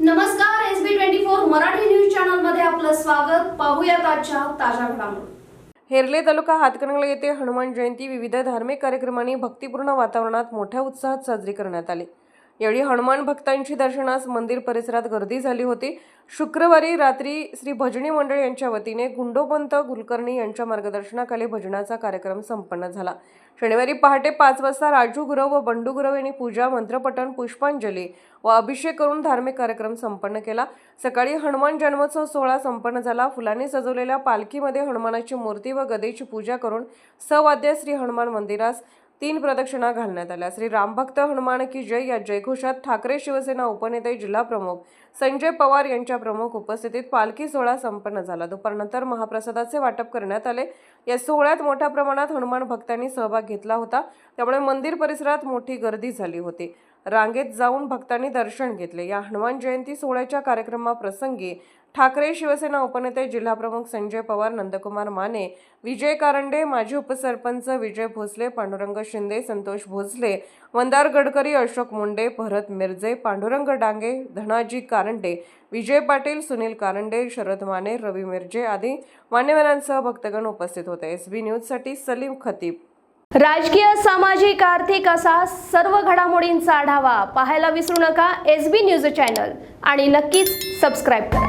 नमस्कार S B twenty four Marathi news चॅनलमध्ये आपलं स्वागत. पाहूया आजच्या ताज्या घडामोडी. हेरले तालुका हातकणंगले येथे हनुमान जयंती विविध धार्मिक कार्यक्रमांनी भक्तिपूर्ण वातावरणात मोठ्या उत्साहात साजरी करण्यात आली. यावेळी हनुमान भक्तांची दर्शनास मंदिर परिसरात गर्दी झाली होती. शुक्रवारी रात्री श्री भजनी मंडळ यांच्या वतीने गुंडोपंत कुलकर्णी यांच्या मार्गदर्शनाखाली भजनाचा कार्यक्रम संपन्न झाला. शनिवारी पहाटे पाच वाजता राजू गुरव व बंडू गुरव यांनी पूजा मंत्रपठण पुष्पांजली व अभिषेक करून धार्मिक कार्यक्रम संपन्न केला. सकाळी हनुमान जन्मोत्सव सोहळा संपन्न झाला. फुलांनी सजवलेल्या पालखीमध्ये हनुमानाची मूर्ती व गदेची पूजा करून सवाद्य श्री हनुमान मंदिरास तीन प्रदक्षिणा घालण्यात आल्या. श्री रामभक्त हनुमान की जय या जयघोषात ठाकरे शिवसेना उपनेते जिल्हा प्रमुख संजय पवार यांच्या प्रमुख उपस्थितीत पालखी सोहळा संपन्न झाला. दुपारनंतर महाप्रसादाचे वाटप करण्यात आले. या सोहळ्यात मोठ्या प्रमाणात हनुमान भक्तांनी सहभाग घेतला होता. त्यामुळे मंदिर परिसरात मोठी गर्दी झाली होती. रांगेत जाऊन भक्तांनी दर्शन घेतले. या हनुमान जयंती सोहळ्याच्या कार्यक्रमाप्रसंगी ठाकरे शिवसेना उपनेते जिल्हाप्रमुख संजय पवार नंदकुमार माने विजय कारंडे माजी उपसरपंच विजय भोसले पांडुरंग शिंदे संतोष भोसले मंदार गडकरी अशोक मुंडे भरत मिरजे पांडुरंग डांगे धनाजी कारंडे विजय पाटील सुनील कारंडे शरद माने रवी मिरजे आदी मान्यवरांसह भक्तगण उपस्थित होते. एस बी न्यूजसाठी सलीम खतीब. राजकीय सामाजिक आर्थिक असा सर्व घडामोडींचा आढावा पाहायला विसरू नका. एस बी न्यूज चॅनल आणि नक्कीच सबस्क्राईब करा.